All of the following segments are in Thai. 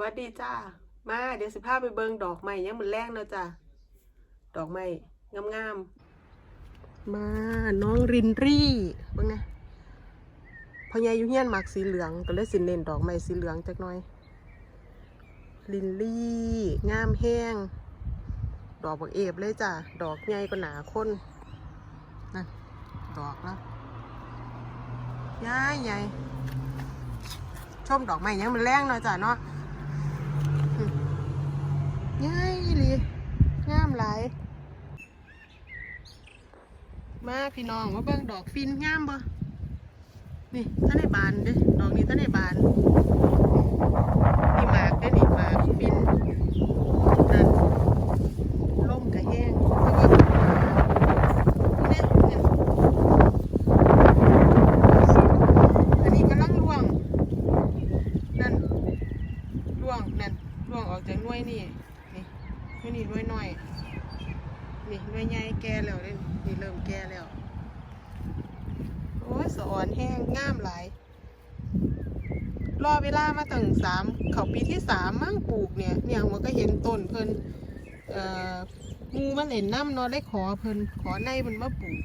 วัสดีจ้า มาเดี๋ยวสิพาไปเบิงดอกไม้ยังมันแรงเนาะจ้าดอกไม้งามๆ มาน้องรินรี่เบิ่งนะพอใหญาอยู่เฮียนมักสีเหลืองก็เลยสิเน้นดอกไม้สีเหลืองจักหน่อย ลินลี่งามแห้ง ดอกบักเอฟเลยจ้ะ ดอกใหญ่ก็หนาคนนั่นดอกแล้วย้ายใหญ่ชมดอกไม้ยังมันแรงเนาะจ้ะเนาะอืมย้าย อีหลีงามหลายมาพี่น้องมาเบิ่งดอกฟินงามบ่นี่ท่านในบานเด้ดอกนี้ท่านในบานนี่หมากเด้นี่หมากฟินนั่นล่มกระแห้งนี่ยเนี่ยอันนี้กำลังร่วงนั่นร่วงนั่นร่วงออกจากหน่วยนี่ นี่หน่วยนี่หน่วยน้อย นี่หน่วยใหญ่แก่แล้วเด้นี่เริ่มแก่แล้ว โอ้ยสอนแห้งงามหลาย รอเวลามาตั้งสามเขาปีที่สามมั่งปลูกเนี่ย เนี่ยมันก็เห็นต้นเพิ่นเอ่องูมาเล่นน้ำเนอนได้ขอเพิ่นขอในมันมาปลูก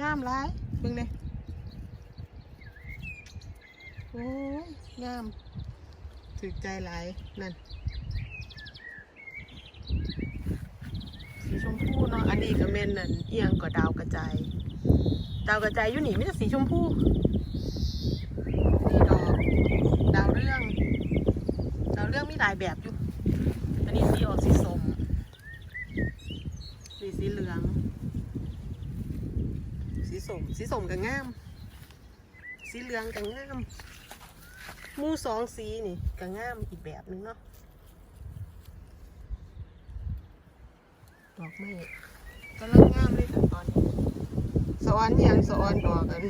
งามหลายเบิ่งเลยโอ้ยงามถึกใจหลายนั่น สีชม พูเนาะอันนี้ก็เม่นนั่นเอียงก็ดาวกระจายดาวกระจายอยู่นี่ไมแต่ได้สีชมพูนี่ดอกดาวเรื่อง ดาวเรื่องมีหลายแบบอยู่อันนี้สีออกสีส้มนี่สีเหลือง สีส้มสีส้มก็งาม สีเหลืองก็งามมูสองสีนี่ก็งามอีกแบบหนึงเนาะ ดอกไม้ก็เริ่มงามเลยค่ะตอนนี้สอนอิหยังสอนดอกกัน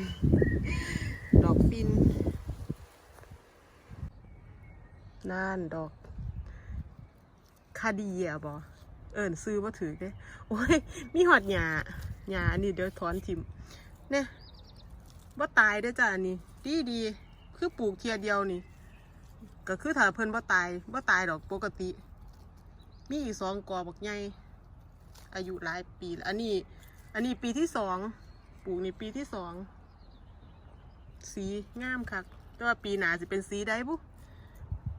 ดอกฟินนั่นดอกคาเดียบอเอิญซื้อมาถือเด้โอ้ย มีหอดหยาหยาอันนี้เดี๋ยวถอนทิมเนี่ยว่าตายเด้จ้ะอันนี้ ดีดีคือปลูกเทียเดียวนี่ ก็คือถ้าเพิ่นว่าตายว่าตายดอกปกติ มีอีกสองกอบักใหญ่ อายุหลายปี อันนี้ อันนี้ปีที่สองปลูกนี่ปีที่สอง สีงามคักแต่ว่าปีหนาจะเป็นสีได้บุ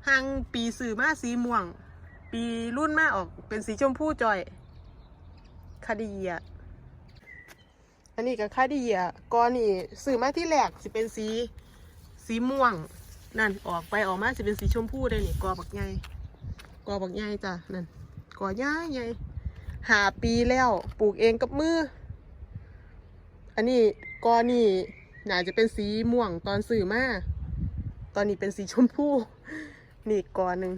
หังปีสื่อมาสีม่วง ปีรุ่นมาออกเป็นสีชมพูจอย คาดีอะอันนี้กับคาดีอะกอนนี่สื่อมาที่แรกจะเป็นสีสีม่วง นั่นออกไปออกมาจะเป็นสีชมพูได้นี่กอบักใหญ่กอบักใหญ่จ้ะนั่นกอใหญ่ใหญ่ หาปีแล้วปลูกเองกับมือ อันนี้กอนี่น่าจะเป็นสีม่วงตอนสื่อมาตอนนี้เป็นสีชมพูนี่กอหนึ่ง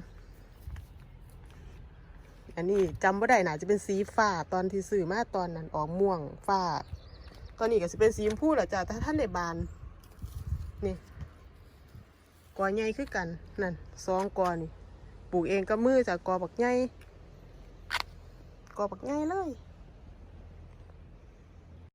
อันนี้จำว่าได้น่าจะเป็นสีฟ้าตอนที่สื่อมาตอนนั้นออกม่วงฟ้าตอนนี้ก็จะเป็นสีชมพูแหละจ้ะถ้าท่านในบานนี่กอใหญ่คือกันนั่นสองกอนี่ปลูกเองกับมือจากกอบักใหญ่ กอบักง่ายเลย